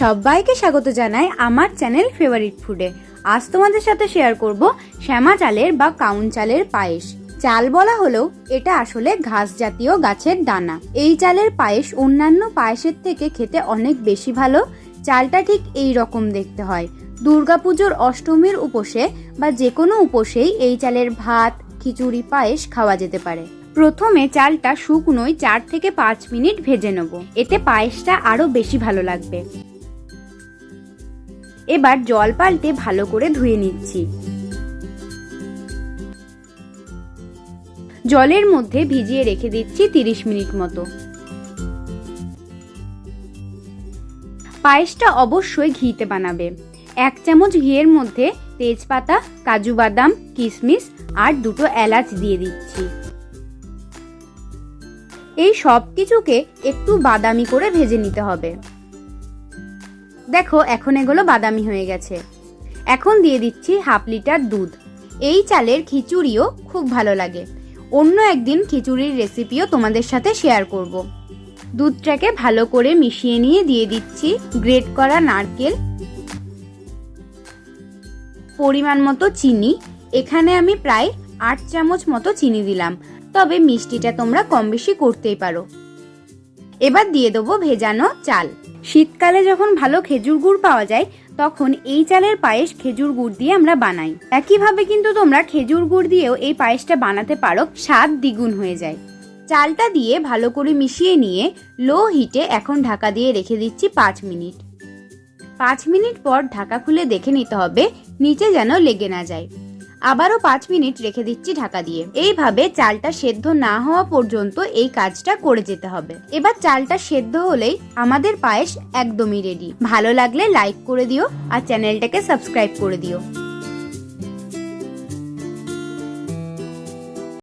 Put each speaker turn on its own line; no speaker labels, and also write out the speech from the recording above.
সবাইকে স্বাগত জানাই আমার চ্যানেল ফেভারিট ফুডে আজ তোমাদের সাথে শেয়ার করব শ্যামা চালের বা কাউন চালের পায়েস। চাল বলা হলেও এটা আসলে ঘাস জাতীয় গাছের দানা। এই চালের পায়েস অন্যান্য পায়েসের থেকে খেতে অনেক বেশি ভালো। চালটা ঠিক এই রকম দেখতে হয়। দুর্গাপুজোর অষ্টমীর উপোসে বা যে কোনো উপোসেই এই চালের ভাত, খিচুড়ি, পায়েস খাওয়া যেতে পারে। প্রথমে চালটা শুকনোই চার থেকে পাঁচ মিনিট ভেজে নেব। এতে পায়েসটা আরও বেশি ভালো লাগবে। এবার জল পাল্টে ভালো করে ধুয়ে নিচ্ছি। জলের মধ্যে ভিজিয়ে রেখে দিচ্ছি তিরিশ মিনিট মতো। পায়েসটা অবশ্যই ঘিতে বানাবে। এক চামচ ঘিয়ের মধ্যে তেজপাতা, কাজু বাদাম কিশমিশ আর দুটো এলাচ দিয়ে দিচ্ছি। এই সব কিছুকে একটু বাদামি করে ভেজে নিতে হবে। দেখো, এখন এগুলো বাদামি হয়ে গেছে। এখন দিয়ে দিচ্ছি হাফ লিটার দুধ। এই চালের খিচুড়িও খুব ভালো লাগে। অন্য একদিন খিচুড়ির রেসিপিও তোমাদের সাথে শেয়ার করব। দুধটাকে ভালো করে মিশিয়ে নিয়ে দিয়ে দিচ্ছি গ্রেট করা নারকেল, পরিমাণ মতো চিনি। এখানে আমি প্রায় আট চামচ মতো চিনি দিলাম। তবে মিষ্টিটা তোমরা কম বেশি করতেই পারো। এবার দিয়ে দেবো ভেজানো চাল। শীতকালে যখন ভালো খেজুর গুড় পাওয়া যায়, তখন এই চালের পায়েস খেজুর গুড় দিয়ে আমরা বানাই। একইভাবে কিন্তু তোমরা খেজুর গুড় দিয়েও এই পায়েসটা বানাতে পারো, স্বাদ দ্বিগুণ হয়ে যায়। চালটা দিয়ে ভালো করে মিশিয়ে নিয়ে লো হিটে এখন ঢাকা দিয়ে রেখে দিচ্ছি পাঁচ মিনিট। পাঁচ মিনিট পর ঢাকা খুলে দেখে নিতে হবে, নিচে যেন লেগে না যায়। আবারও পাঁচ মিনিট রেখে দিচ্ছি ঢাকা দিয়ে। এইভাবে চালটা সেদ্ধ না হওয়া পর্যন্ত এই কাজটা করে যেতে হবে। এবার চালটা সেদ্ধ হলেই আমাদের পায়েস একদমই রেডি ভালো লাগলে লাইক করে দিও আর চ্যানেলটাকে সাবস্ক্রাইব করে দিও।